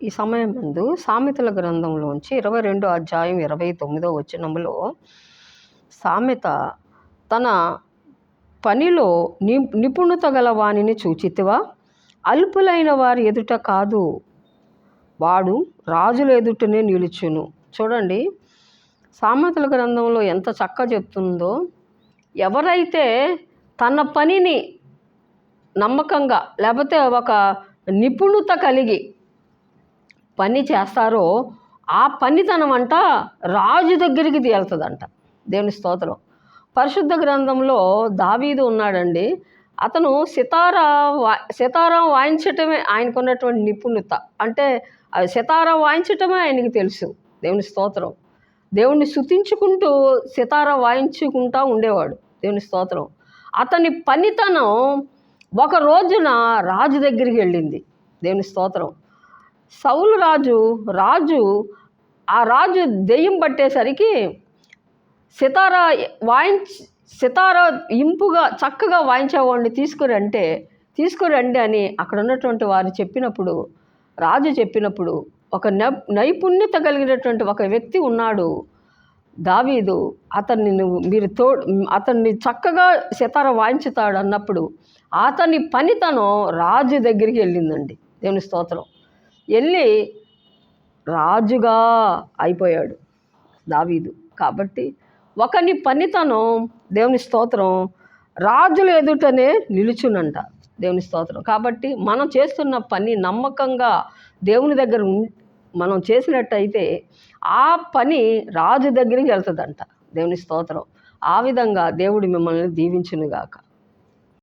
ఈ సమయం ముందు సామెతల గ్రంథంలోంచి ఇరవై రెండో అధ్యాయం ఇరవై తొమ్మిదో వచనంలో సామెత తన పనిలో ని నిపుణత గల వానిని చూచితివా? అల్పులైన వారి ఎదుట కాదు. వాడు రాజుల ఎదుటనే నిలుచును. చూడండి సామెతల గ్రంథంలో ఎంత చక్కగా చెప్తుందో ఎవరైతే తన పనిని నమ్మకంగా లేకపోతే ఒక నిపుణత కలిగి పని చేస్తారో ఆ పనితనం అంట రాజు దగ్గరికి తేలుతుందంట. దేవుని స్తోత్రం. పరిశుద్ధ గ్రంథంలో దావీదు ఉన్నాడండి. అతను సితారా వా సితారా వాయించటమే ఆయనకున్నటువంటి నిపుణత. అంటే ఆ సితారా వాయించటమే ఆయనకి తెలుసు. దేవుని స్తోత్రం. దేవుణ్ణి శుతించుకుంటూ సితారా వాయించుకుంటూ ఉండేవాడు. దేవుని స్తోత్రం. అతని పనితనం ఒక రోజున రాజు దగ్గరికి వెళ్ళింది. దేవుని స్తోత్రం. సౌలు రాజు రాజు ఆ రాజు దెయ్యం పట్టేసరికి సితారా వాయించి సితారా ఇంపుగా చక్కగా వాయించేవాడిని తీసుకురంటే తీసుకురండి అని అక్కడ ఉన్నటువంటి వారు చెప్పినప్పుడు రాజు చెప్పినప్పుడు ఒక నైపుణ్యత కలిగినటువంటి ఒక వ్యక్తి ఉన్నాడు దావీదు. అతన్ని నువ్వు మీరు తో అతన్ని చక్కగా సితార వాయించుతాడు అన్నప్పుడు అతని పనితనం రాజు దగ్గరికి వెళ్ళిందండి. దేవుని స్తోత్రం. వెళ్ళి రాజుగా అయిపోయాడు దావీదు. కాబట్టి ఒకని పనితనం దేవుని స్తోత్రం రాజులు ఎదుటనే నిలుచునంట దేవుని స్తోత్రం. కాబట్టి మనం చేస్తున్న పని నమ్మకంగా దేవుని దగ్గర మనం చేసినట్టయితే ఆ పని రాజు దగ్గరికి వెళ్తుందంట దేవుని స్తోత్రం. ఆ విధంగా దేవుడు మిమ్మల్ని దీవించునుగాక.